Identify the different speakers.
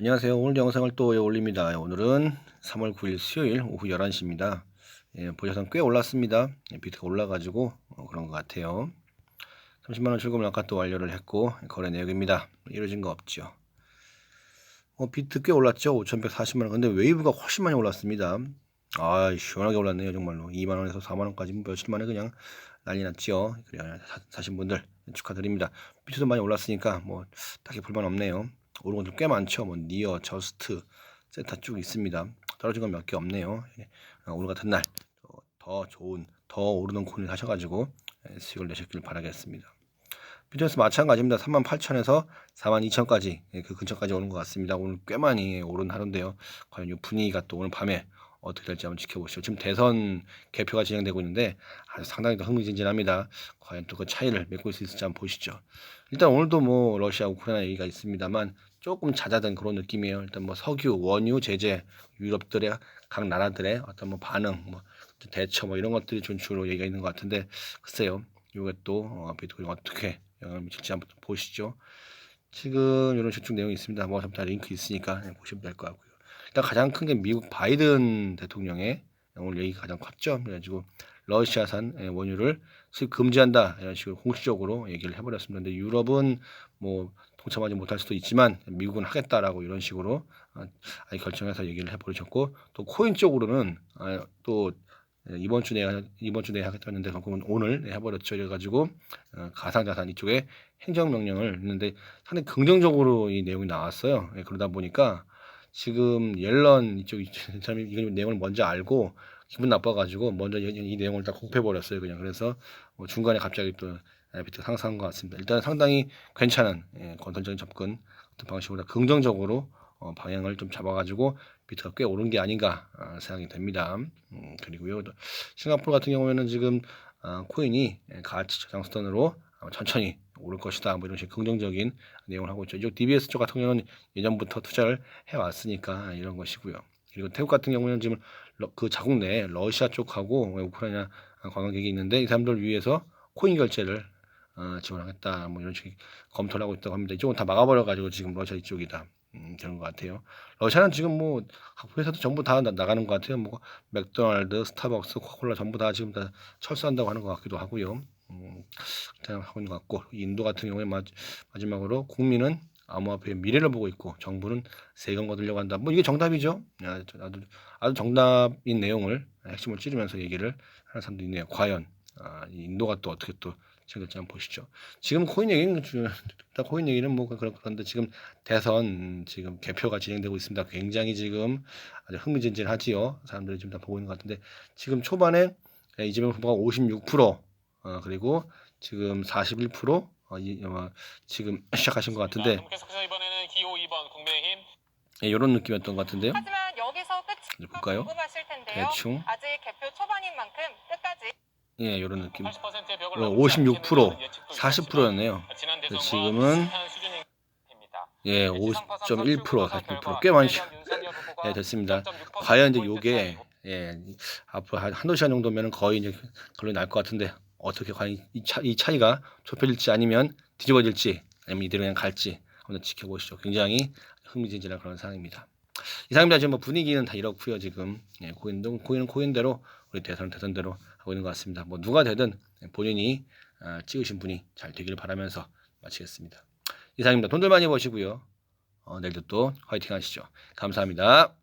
Speaker 1: 안녕하세요. 오늘 영상을 또 올립니다. 오늘은 3월 9일 수요일 오후 11시입니다. 예, 보셔서 꽤 올랐습니다. 예, 비트가 올라가지고 어, 그런 것 같아요. 30만원 출금을 아까 또 완료를 했고 거래 내역입니다. 이루어진 거 없죠. 어, 비트 꽤 올랐죠. 5,140만원. 근데 웨이브가 훨씬 많이 올랐습니다. 아 시원하게 올랐네요. 정말로. 2만원에서 4만원까지 뭐 며칠 만에 그냥 난리 났죠. 그래 사신 분들 축하드립니다. 비트도 많이 올랐으니까 뭐 딱히 불만 없네요. 오른 것도 꽤 많죠. 뭐 니어, 저스트, 세타 쭉 있습니다. 떨어진 건 몇 개 없네요. 예. 어, 오늘 같은 날 더 좋은, 더 오르는 코인을 하셔가지고 예, 수익을 내셨길 바라겠습니다. 비트에서 마찬가지입니다. 38,000에서 42,000까지 예, 그 근처까지 오는 것 같습니다. 오늘 꽤 많이 오른 하루인데요. 과연 이 분위기가 또 오늘 밤에 어떻게 될지 한번 지켜보시죠. 지금 대선 개표가 진행되고 있는데 아주 상당히 더 흥미진진합니다. 과연 또 그 차이를 있을 수 있을지 한번 보시죠. 일단 오늘도 뭐 러시아 우크라이나 얘기가 있습니다만 조금 잦아든 그런 느낌이에요. 일단 뭐 석유, 원유, 제재, 유럽들의 각 나라들의 어떤 뭐 반응, 뭐 대처 뭐 이런 것들이 좀 주로 얘기가 있는 것 같은데 글쎄요. 이게 또 어, 비트코인 어떻게 영향을 미칠지 한번 보시죠. 지금 이런 식중 내용이 있습니다. 뭐다 링크 있으니까 보시면 될 것 같고요. 일단 가장 큰 게 미국 바이든 대통령의 오늘 얘기가 가장 컸죠. 그래가지고 러시아산 예, 원유를 수입 금지한다 이런 식으로 공식적으로 얘기를 해버렸습니다. 근데 유럽은 뭐 동참하지 못할 수도 있지만 미국은 하겠다라고 이런 식으로 어, 아예 결정해서 얘기를 해버리셨고 또 코인 쪽으로는 아, 또 이번 주 내에 이번 주 내에 하겠다는데 결국은 오늘 해버렸죠. 그래가지고 어, 가상자산 이쪽에 행정명령을 했는데 상당히 긍정적으로 이 내용이 나왔어요. 예, 그러다 보니까 지금 옐런 이쪽 사람이 이건 내용을 먼저 알고 기분 나빠가지고 먼저 이, 이 내용을 다 공표해 버렸어요. 그냥 그래서 뭐 중간에 갑자기 또 비트 상승한 것 같습니다. 일단 상당히 괜찮은 예, 건설적인 접근 같은 방식으로 긍정적으로 어, 방향을 좀 잡아가지고 비트가 꽤 오른 게 아닌가 어, 생각이 됩니다. 음, 그리고요 싱가포르 같은 경우에는 지금 어, 코인이 예, 가치 저장 수단으로 어, 천천히 오를 것이다. 뭐 이런 식 긍정적인 내용을 하고 있죠. 이쪽 DBS 쪽 같은 경우는 예전부터 투자를 해왔으니까 이런 것이고요. 그리고 태국 같은 경우는 지금 러, 그 자국 내에 러시아 쪽하고 우크라이나 관광객이 있는데 이 사람들 위해서 코인 결제를 어, 지원하겠다. 뭐 이런 식 검토를 하고 있다고 합니다. 이쪽은 다 막아버려가지고 지금 러시아 이쪽이다. 음, 그런 것 같아요. 러시아는 지금 뭐 회사도 전부 다 나, 가는것 같아요. 뭐 맥도날드, 스타벅스, 코카콜라 전부 다 지금 다 철수한다고 하는 것 같기도 하고요. 음, 하고 있는 것 같고 인도 같은 경우에 마, 마지막으로 국민은 암호화폐의 미래를 보고 있고 정부는 세금 거두려고 한다. 뭐 이게 정답이죠. 아주, 아주 정답인 내용을 핵심을 찌르면서 얘기를 하는 사람도 있네요. 과연 아, 인도가 또 어떻게 또 생길지 한번 보시죠. 지금 코인 얘기는 다 코인 얘기는 뭐 그런 그런데 지금 대선 지금 개표가 진행되고 있습니다. 굉장히 지금 아주 흥미진진하지요. 사람들이 지금 다 보고 있는 것 같은데 지금 초반에 이재명 후보가 56% 어, 그리고 지금 41% 어, 이, 어, 지금 시작하신 것 같은데
Speaker 2: 계속해서 이번에는 기호 2번 국민의힘
Speaker 1: 예, 이런 느낌이었던 것 같은데요.
Speaker 3: 하지만 여기서 끝이
Speaker 1: 볼까요?
Speaker 3: 궁금하실 텐데요.
Speaker 1: 대충
Speaker 3: 아직 개표 초반인 만큼 끝까지
Speaker 1: 예, 이런 느낌.
Speaker 2: 80%의 벽을
Speaker 1: 어,
Speaker 2: 넘지
Speaker 1: 56%
Speaker 2: 않겠다는 예측도
Speaker 1: 40%였네요.
Speaker 2: 있었지만 지난
Speaker 1: 근데
Speaker 2: 대선과
Speaker 1: 지금은. 예, 50.1% 46%꽤 많이 예, 됐습니다. 과연 이제 요게 예, 앞으로 한 한두 시간 정도면 거의 이제 결론이 날 것 같은데 어떻게 과연 이, 차, 이 차이가 좁혀질지 아니면 뒤집어질지 아니면 이대로 그냥 갈지 한번 지켜보시죠. 굉장히 흥미진진한 그런 상황입니다. 이상입니다. 지금 뭐 분위기는 다 이렇고요. 지금 예, 고인도 고인은 고인대로 우리 대선 대선대로 하고 있는 것 같습니다. 뭐 누가 되든 본인이 아, 찍으신 분이 잘 되기를 바라면서 마치겠습니다. 이상입니다. 돈들 많이 버시고요. 어, 내일도 또 화이팅 하시죠. 감사합니다.